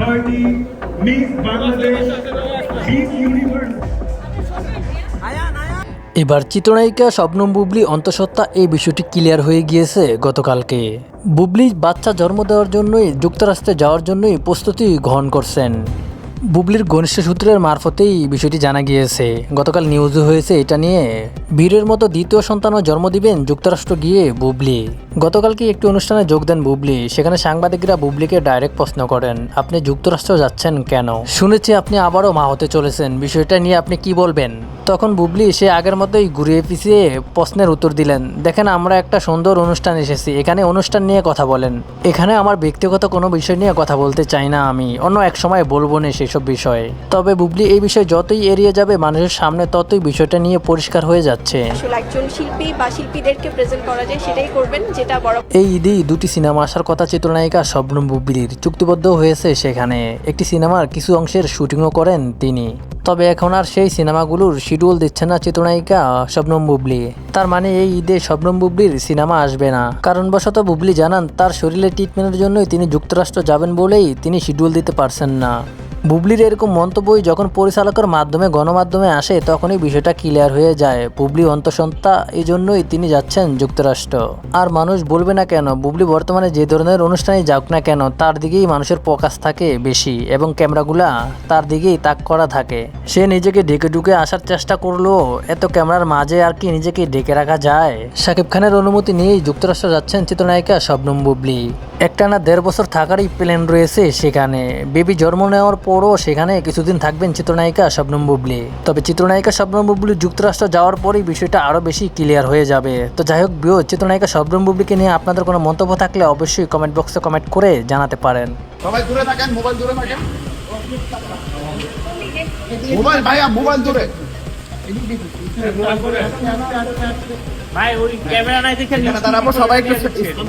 30 Miss Bangladesh, Miss Universe. এবার চিত্রনায়িকা শবনম বুবলি অন্তঃসত্ত্বা এই বিষয়টি ক্লিয়ার হয়ে গিয়েছে গতকালকে। বুবলি বাচ্চা জন্ম দেওয়ার জন্যই, যুক্তরাষ্ট্রে যাওয়ার জন্যই প্রস্তুতি গ্রহণ করছেন। বুবলির ঘনিষ্ঠ সূত্রের মারফতেই বিষয়টি জানা গিয়েছে। গতকাল নিউজও হয়েছে এটা নিয়ে। বীরের মতো দ্বিতীয় সন্তানও জন্ম দিবেন যুক্তরাষ্ট্র গিয়ে বুবলি। গতকালকে একটি অনুষ্ঠানে যোগ দেন বুবলি। সেখানে সাংবাদিকরা বুবলিকে ডাইরেক্ট প্রশ্ন করেন, আপনি যুক্তরাষ্ট্র যাচ্ছেন কেন? শুনেছি আপনি আবারও মা হতে চলেছেন, বিষয়টা নিয়ে আপনি কি বলবেন? তখন বুবলি সে আগের মতোই ঘুরিয়ে পিছিয়ে প্রশ্নের উত্তর দিলেন, দেখেন, আমরা একটা সুন্দর অনুষ্ঠান এসেছি, এখানে অনুষ্ঠান নিয়ে কথা বলেন। এখানে আমার ব্যক্তিগত কোনো বিষয় নিয়ে কথা বলতে চাই না আমি, অন্য এক সময় বলব না সেসব বিষয়ে। তবে বুবলি এই বিষয়ে যতই এড়িয়ে যাবে, মানুষের সামনে ততই বিষয়টা নিয়ে পরিষ্কার হয়ে যাচ্ছে। একজন শিল্পী বা শিল্পীদেরকে প্রেজেন্ট করা যায়, সেটাই করবেন যেটা বড় এই ঈদেই দুটি সিনেমা আসার কথা চিত্রনায়িকা শবনম বুবলির। চুক্তিবদ্ধ হয়েছে সেখানে। একটি সিনেমার কিছু অংশের শুটিংও করেন তিনি। তবে এখন আর সেই সিনেমাগুলোর শিডিউল দিচ্ছে না চিত্রনায়িকা শবনম বুবলি। তার মানে এই ঈদে শবনম বুবলির সিনেমা আসবে না। কারণবশত বুবলি জানান, তার শরীরে ট্রিটমেন্টের জন্যই তিনি যুক্তরাষ্ট্র যাবেন বলেই তিনি শিডিউল দিতে পারছেন না। বুবলির এরকম মন্তব্যই যখন পরিচালকের মাধ্যমে, গণমাধ্যমে আসে, তখনই বিষয়টা ক্লিয়ার হয়ে যায়। বুবলি অন্তঃসত্ত্বা এই জন্যই তিনি যাচ্ছেন যুক্তরাষ্ট্র। আর মানুষ বলবে না কেন, বুবলি বর্তমানে যে ধরনের অনুষ্ঠানে যাক না কেন, তার দিকেই মানুষের প্রকাশ থাকে বেশি এবং ক্যামেরাগুলা তার দিকেই তাক করা থাকে। সে নিজেকে ঢেকে ঢুকে আসার চেষ্টা করলেও এত ক্যামেরার মাঝে আর কি নিজেকে ঢেকে রাখা যায়? শাকিব খানের অনুমতি নিয়েই যুক্তরাষ্ট্র যাচ্ছেন চিত্রনায়িকা শবনম বুবলি। একটানা দেড় বছর থাকারই প্ল্যান রয়েছে সেখানে। বেবি জন্ম নেওয়ার পরও সেখানে কিছুদিন থাকবেন চিত্রনায়িকা শবনম বুবলি। তবে চিত্রনায়িকা শবনম বুবলি যুক্তরাষ্ট্র যাওয়ার পরেই বিষয়টা আরও বেশি ক্লিয়ার হয়ে যাবে। তো যাই হোক বিও চিত্রনায়িকা শবনম বুবলিকে নিয়ে আপনাদের কোনো মন্তব্য থাকলে অবশ্যই কমেন্ট বক্সে কমেন্ট করে জানাতে পারেন। সবাই দূরে থাকেন মোবাইল দূরে থাকেন। মোবাইল ভাইয়া মোবাইল দূরে। ভাই ওই ক্যামেরা নাই দেখে এখানে দাঁড়াবো সবাই একটু